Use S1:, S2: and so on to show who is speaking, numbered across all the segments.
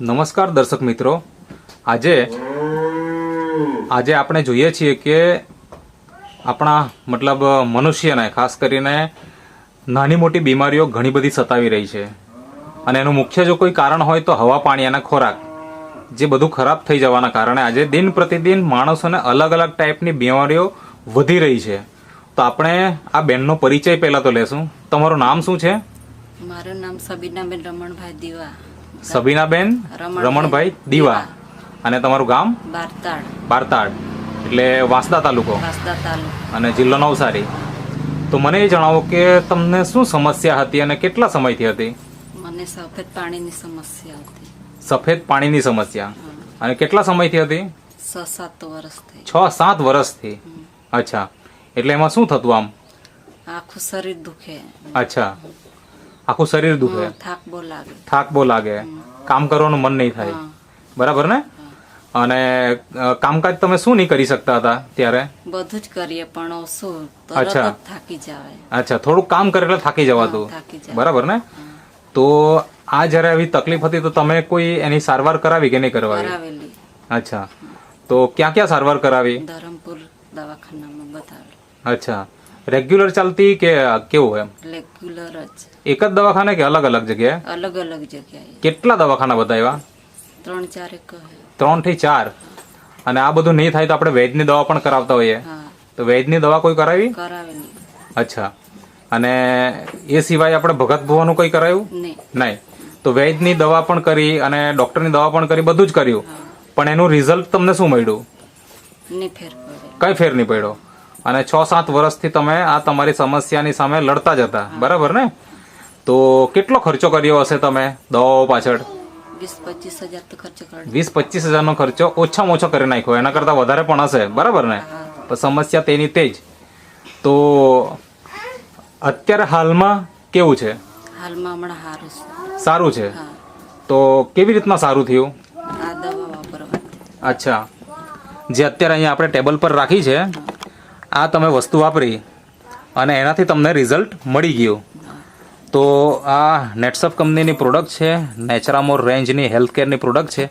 S1: નમસ્કાર દર્શક મિત્રો. આજે આજે આપણે જોઈએ છીએ કે આપણા મતલબ મનુષ્યને, ખાસ કરીને નાની મોટી બીમારીઓ ઘણી બધી સતાવી રહી છે. અને એનું મુખ્ય જો કોઈ કારણ હોય તો હવા, પાણી અને ખોરાક, જે બધું ખરાબ થઈ જવાના કારણે આજે દિન પ્રતિદિન માણસોને અલગ અલગ ટાઈપની બીમારીઓ વધી રહી છે. તો આપણે આ બેનનો પરિચય પહેલાં તો લેશું. તમારું નામ શું છે?
S2: મારું નામ સબીનાબેન રમણભાઈ દીવા.
S1: સબીનાબેન
S2: રમણભાઈ
S1: દીવા. અને તમારું ગામ?
S2: બારતાડ.
S1: બારતાડ. એટલે વાંસદા તાલુકો?
S2: વાંસદા તાલુકો.
S1: અને જિલ્લો નવસારી. તો મને એ જણાવો કે તમને શું સમસ્યા હતી અને કેટલા સમયથી હતી?
S2: મને સફેદ પાણીની સમસ્યા હતી.
S1: સફેદ પાણીની સમસ્યા. અને કેટલા સમયથી હતી?
S2: છ સાત વર્ષથી
S1: છ સાત વર્ષથી અચ્છા. એટલે એમાં શું થતું આમ?
S2: આખું શરીર દુખે.
S1: અચ્છા. આખું શરીર દુખે.
S2: થાક બહુ લાગે.
S1: થાક બહુ લાગે કામ કરવાનું મન નહીં થાય. બરાબર ને? અને કામકાજ તમે શું નહીં કરી શકતા હતા ત્યારે?
S2: બધું જ કરીએ પણ શું
S1: અચ્છા.
S2: થાકી જવાય.
S1: અચ્છા થોડુંક કામ કરે એટલે થાકી જવાતું. બરાબર ને? તો આ જ્યારે આવી તકલીફ હતી તો તમે કોઈ એની સારવાર કરાવી કે નહીં
S2: કરવાની
S1: અચ્છા. તો ક્યાં ક્યાં સારવાર કરાવી?
S2: ધરમપુર દવાખાનામાં
S1: અચ્છા. રેગ્યુલર ચાલતી કે કેવું એમ?
S2: રેગ્યુલર જ.
S1: એક જ દવાખાને કે અલગ અલગ જગ્યાએ?
S2: અલગ અલગ જગ્યાએ.
S1: કેટલા દવાખાના બતાવ્યા?
S2: ત્રણ ચાર એક
S1: ત્રણથી ચાર? અને આ બધું નહીં થાય તો આપણે વેજની દવા પણ કરાવતા હોઈએ. તો વેજની દવા કોઈ કરાવી? અચ્છા. અને એ સિવાય આપણે ભગત ભુવાનું કોઈ કરાયું?
S2: નહીં.
S1: તો વૈદની દવા પણ કરી અને ડોક્ટરની દવા પણ કરી બધું જ કર્યું. પણ એનું રિઝલ્ટ તમને શું મળ્યું? કઈ ફેર નહીં પડ્યો? અને છ સાત વર્ષથી તમે આ તમારી સમસ્યાની સામે લડતા જ હતા બરાબર ને? તો કેટલો ખર્ચો કર્યો હશે તમે? દવાઓ પાછળ?
S2: વીસ પચીસ હજાર તો ખર્ચ
S1: ઓછામાં ઓછો કરી નાખ્યો. એના કરતાં વધારે પણ હશે. બરાબર ને? સમસ્યા તેની તે જ તો અત્યારે હાલમાં કેવું છે?
S2: હાલમાં હમણાં સારું છે.
S1: સારું છે? તો કેવી રીતના સારું થયું?
S2: આ દવા વાપરવાથી.
S1: અચ્છા. જે અત્યારે અહીંયા આપણે ટેબલ પર રાખી છે આ તમે વસ્તુ વાપરી અને એનાથી તમને રિઝલ્ટ મળી ગયું. તો આ નેટસપ કંપનીની પ્રોડક્ટ છે નેચરામોર રેન્જની હેલ્થ કેરની પ્રોડક્ટ છે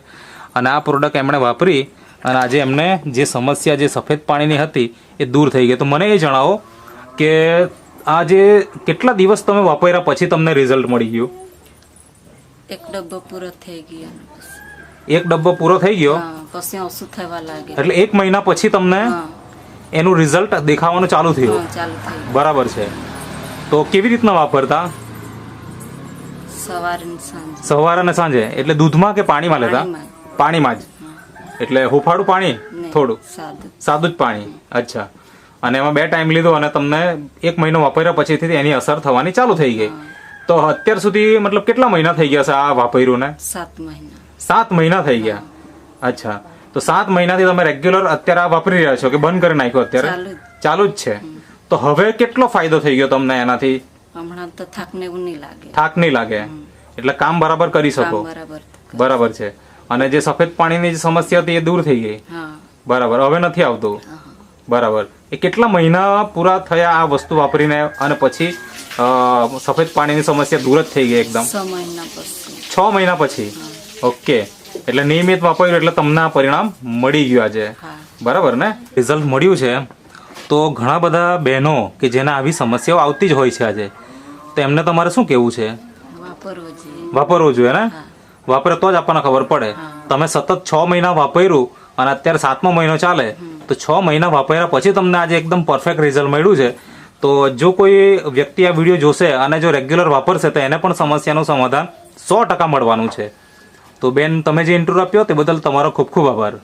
S1: અને આ પ્રોડક્ટ એમણે વાપરી અને આજે એમને જે સમસ્યા જે સફેદ પાણીની હતી એ દૂર થઈ ગઈ. તો મને એ જણાવો કે આ જે કેટલા દિવસ તમે વાપર્યા પછી તમને રિઝલ્ટ મળી ગયું?
S2: એક ડબ્બો પૂરો થઈ ગયો
S1: એક ડબ્બો પૂરો થઈ ગયો?
S2: પછી ઓછું થવા લાગે
S1: એટલે એક મહિના પછી તમને એનું રિઝલ્ટ દેખાવાનું ચાલુ થયું. બરાબર છે. તો કેવી રીતના વાપરતા?
S2: સવારે
S1: અને સાંજે. એટલે દૂધમાં કે પાણીમાં લેતા?
S2: પાણીમાં.
S1: જ. એટલે હુફાળું પાણી? થોડું.
S2: સાદું.
S1: સાદું જ પાણી. અચ્છા. અને એમાં બે ટાઈમ લીધો અને તમને એક મહિનો વાપર્યા પછીથી એની અસર થવાની ચાલુ થઈ ગઈ. તો અત્યાર સુધી મતલબ કેટલા મહિના થઈ ગયા છે આ વાપર્યું ને
S2: સાત મહિના.
S1: સાત મહિના થઈ ગયા. અચ્છા. તો સાત મહિનાથી તમે રેગ્યુલર અત્યારે આ વાપરી રહ્યા છો કે બંધ કરી નાખ્યો અત્યારે?
S2: ચાલુ જ.
S1: છે. તો હવે કેટલો ફાયદો થઈ ગયો તમને એનાથી?
S2: હમણાં તો થાક ને એવું નહીં લાગે.
S1: થાક નહીં લાગે. એટલે કામ બરાબર કરી શકો.
S2: બરાબર
S1: છે. અને જે સફેદ પાણીની જે સમસ્યા હતી એ દૂર થઈ ગઈ. બરાબર. હવે નથી આવતું. બરાબર. એ કેટલા મહિના પૂરા થયા આ વસ્તુ વાપરીને? અને પછી સફેદ પાણીની સમસ્યા દૂર જ થઈ ગઈ એકદમ.
S2: છ મહિના પછી.
S1: ઓકે. એટલે નિયમિત વાપર્યું એટલે તમને આ પરિણામ મળી ગયું આજે. બરાબર ને? રિઝલ્ટ મળ્યું છે તો ઘણા બધા બહેનો કે જેને આવી સમસ્યાઓ આવતી જ હોય છે આજે તો એમને તમારે શું કહેવું છે?
S2: વાપરવું જોઈએ.
S1: ને? વાપરે તો જ આપણને ખબર પડે. તમે સતત છ મહિના વાપર્યું અને અત્યારે સાતમો મહિનો ચાલે તો છ મહિના વાપર્યા પછી તમને આજે એકદમ પરફેક્ટ રિઝલ્ટ મળ્યું છે. તો જો કોઈ વ્યક્તિ આ વીડિયો જોશે અને જો રેગ્યુલર વાપરશે તો એને પણ સમસ્યાનું સમાધાન સો ટકા મળવાનું છે. તો બેન તમે જે ઇન્ટરવ્યુ આપ્યો તે બદલ તમારો ખૂબ ખૂબ આભાર.